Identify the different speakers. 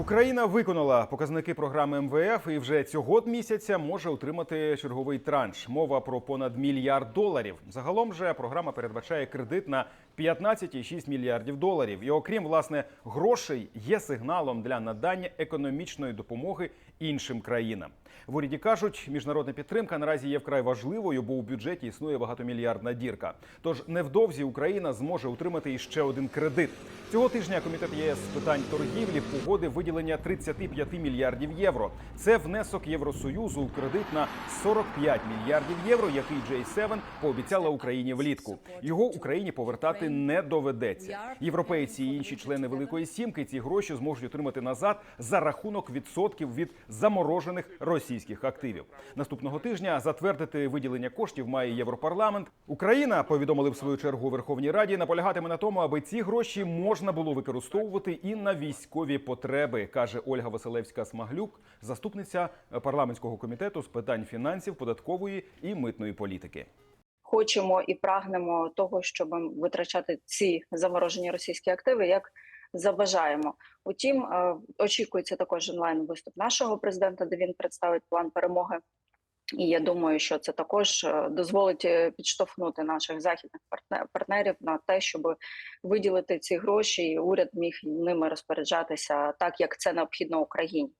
Speaker 1: Україна виконала показники програми МВФ і вже цього місяця може отримати черговий транш. Мова про понад мільярд доларів. Загалом же програма передбачає кредит на 15,6 мільярдів доларів. І окрім власне грошей, є сигналом для надання економічної допомоги іншим країнам. В уряді кажуть, міжнародна підтримка наразі є вкрай важливою, бо у бюджеті існує багатомільярдна дірка. Тож невдовзі Україна зможе отримати іще один кредит. Цього тижня комітет ЄС з питань торгівлі погодив виділення 35 мільярдів євро. Це внесок Євросоюзу у кредит на 45 мільярдів євро, який J7 пообіцяла Україні влітку. Його Україні повертати не доведеться. Європейці і інші члени Великої Сімки ці гроші зможуть отримати назад за рахунок відсотків від заморожених російських активів. Наступного тижня затвердити виділення коштів має Європарламент. Україна повідомили в свою чергу Верховній Раді. Наполягатиме на тому, аби ці гроші можна було використовувати і на військові потреби, каже Ольга Василевська Смаглюк, заступниця парламентського комітету з питань фінансів, податкової і митної політики.
Speaker 2: Хочемо і прагнемо того, щоб витрачати ці заморожені російські активи, як забажаємо. Утім, е, очікується також онлайн виступ нашого президента, де він представить план перемоги. І я думаю, що це також е, дозволить е, підштовхнути наших західних партне- партнерів на те, щоб виділити ці гроші, і уряд міг ними розпоряджатися так, як це необхідно Україні.